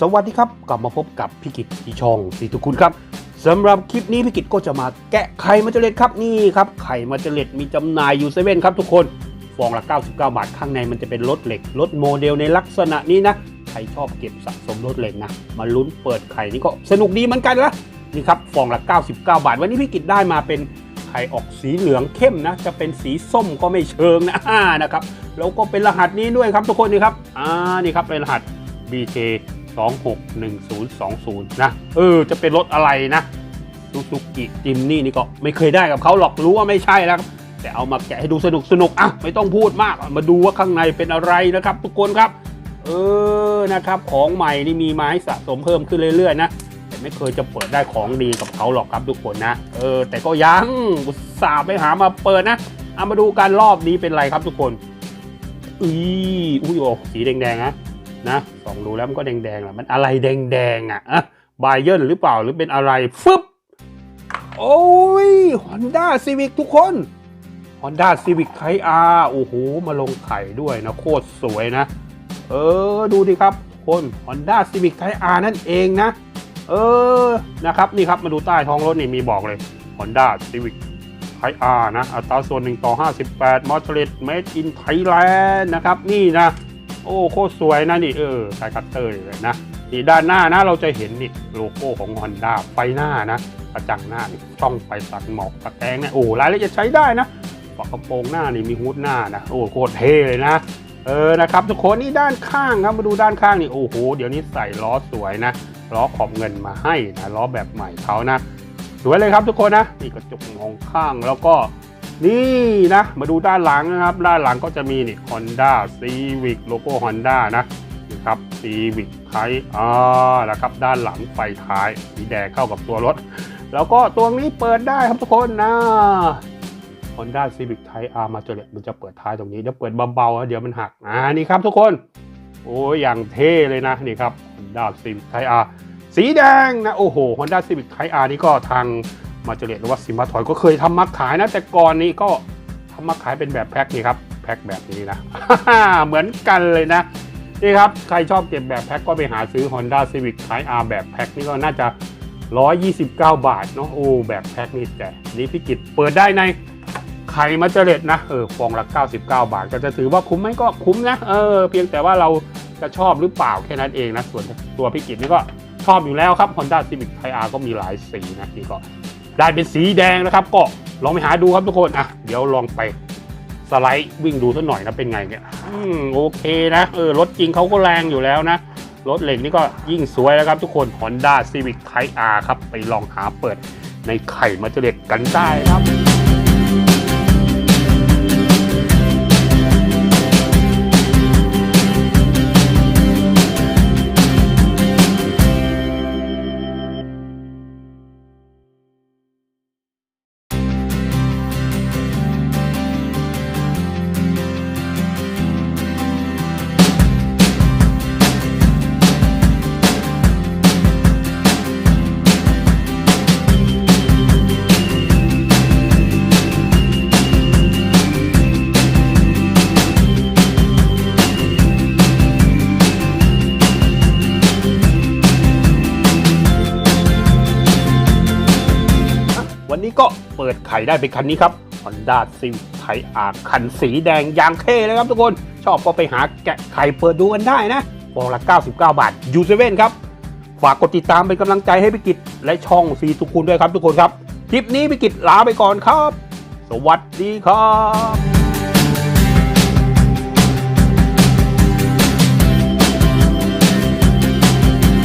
สวัสดีครับ กลับมาพบกับพี่กิตที่ช่องสีทุกคุณครับสำหรับคลิปนี้พี่กิตก็จะมาแกะไข่มาเจเล็ดครับนี่ครับไข่มาเจเล็ดมีจำหน่ายอยู่เซเว่นครับทุกคนฟองละ 99 บาทข้างในมันจะเป็นรถเหล็กรถโมเดลในลักษณะนี้นะใครชอบเก็บสะสมรถเหล็กนะมาลุ้นเปิดไข่นี่ก็สนุกดีเหมือนกันนะนี่ครับฟองละ 99 บาท วันนี้พี่กิตได้มาเป็นไข่ออกสีเหลืองเข้มนะ จะเป็นสีส้มก็ไม่เชิงนะนะครับแล้วก็เป็นรหัสนี้ด้วยครับทุกคนนี่ครับอ่านี่ครับเป็นรหัส BJ 261020 นะ เออ จะเป็นรถอะไรนะซูซูกิจิมนี่นี่ก็ไม่เคยได้กับเขาหรอกรู้ว่าไม่ใช่แล้วแต่เอามาแกะให้ดูสนุกสนุกอะไม่ต้องพูดมากมาดูว่าข้างในเป็นอะไรนะครับ ทุกคนครับ เออนะครับ ของใหม่นี่มีมาให้สะสมเพิ่มขึ้นเรื่อยๆนะแต่ไม่เคยจะเปิดได้ของดีกับเขาหรอกครับทุกคนนะเออ แต่ก็ยังอุตส่าห์ไปหามาเปิดนะเอามาดูกันรอบนี้เป็นไรครับทุกคนอีอุ้ยโอ้สีแดงๆนะ นะส่องดูแล้วมันก็แดงๆแหละมันอะไรแดงๆอะอะบายเยนหรือเปล่าหรือเป็นอะไรฟึบโอ้ย Honda Civic ทุกคน Honda Civic Type R โอ้โห มาลงไข่ด้วยนะ โคตรสวยนะ เออ ดูดิครับ คน Honda Civic Type R นั่นเองนะ เออ นะครับ นี่ครับ มาดูใต้ท้องรถนี่มีบอกเลย Honda Civic Type R นะ อัตราส่วน 1 ต่อ 58 m o d e l Made in Thailand นะครับ นี่นะ โอ้โคตรสวยนะนี่เออสายคัตเตอร์เลยนะนี่ด้านหน้านะเราจะเห็นนี่โลโก้ของ Honda ไฟหน้านะกระจังหน้านี่ช่องไฟตัดหมอกตะแกรงเนี่ยโอ้รายละเอียดใช้ได้นะฝากระโปรงหน้านี่มีฮูดหน้านะโอ้โคตรเท่เลยนะเออนะครับทุกคนนี่ด้านข้างครับมาดูด้านข้างนี่โอ้โหเดี๋ยวนี้ใส่ล้อสวยนะล้อขอบเงินมาให้นะล้อแบบใหม่เขานะสวยเลยครับทุกคนนะนี่กระจกมองข้างแล้วก็ นี่นะ มาดูด้านหลังนะครับ ด้านหลังก็จะมีนี่ Honda Civic โลโก้ Honda นะนี่ครับ Civic Type R นะครับ ด้านหลังไฟท้ายสีแดงเข้ากับตัวรถ แล้วก็ตัวนี้เปิดได้ครับทุกคนนะ Honda Civic Type R มาจอเลยมันจะเปิดท้ายตรงนี้เดี๋ยวเปิดเบาๆเดี๋ยวมันหักอ่านี่ครับทุกคน โอ้ยอย่างเท่เลยนะนี่ครับ Honda Civic Type R สีแดงนะโอ้โห Honda Civic Type R นี่ก็ทาง มาเจเลตหรือว่าซิมบัตทอยก็เคยทำมาขายนะ แต่ก่อนนี้ก็ทำมาขายเป็นแบบแพ็คนี่ครับแพ็คแบบนี้นะเหมือนกันเลยนะนี่ครับ ใครชอบเก็บแบบแพ็คก็ไปหาซื้อ Honda Civic Type R แบบแพ็คนี่ก็น่าจะ 129 บาทเนาะโอ้แบบแพ็คนี่แต่นี่พี่กิตเปิดได้ในไข่มาเจเลตนะเออฟองละ 99 บาท ก็จะถือว่าคุ้มไหมก็คุ้มนะเออเพียงแต่ว่าเราจะชอบหรือเปล่าแค่นั้นเองนะส่วนตัวพี่กิตนี่ก็ชอบอยู่แล้วครับ Honda Civic Type R ก็มีหลายสีนะนี่ก็ ได้เป็นสีแดงนะครับ ก็ลองไปหาดูครับทุกคนอะเดี๋ยวลองไปสไลด์วิ่งดูสักหน่อยนะเป็นไงเนี่ยอืมโอเคนะเออรถจริงเขาก็แรงอยู่แล้วนะรถเหล็กนี่ก็ยิ่งสวยแล้วครับทุกคน Honda Civic Type R ครับ ไปลองหาเปิดในไข่มาเจเล็กกันได้ครับ วันนี้ก็เปิดไข่ได้เป็นคันนี้ครับ Honda Civic ไทยอาคันสีแดงยางเท่เลยครับทุกคน ชอบก็ไปหาแกะไข่เปิดดูกันได้นะฟองละ 99 บาทยูเซเว่นครับ ฝากกดติดตามเป็นกำลังใจให้พิกิจและช่องสีทุกคุณด้วยครับทุกคนครับ คลิปนี้พิกิจลาไปก่อนครับ สวัสดีครับ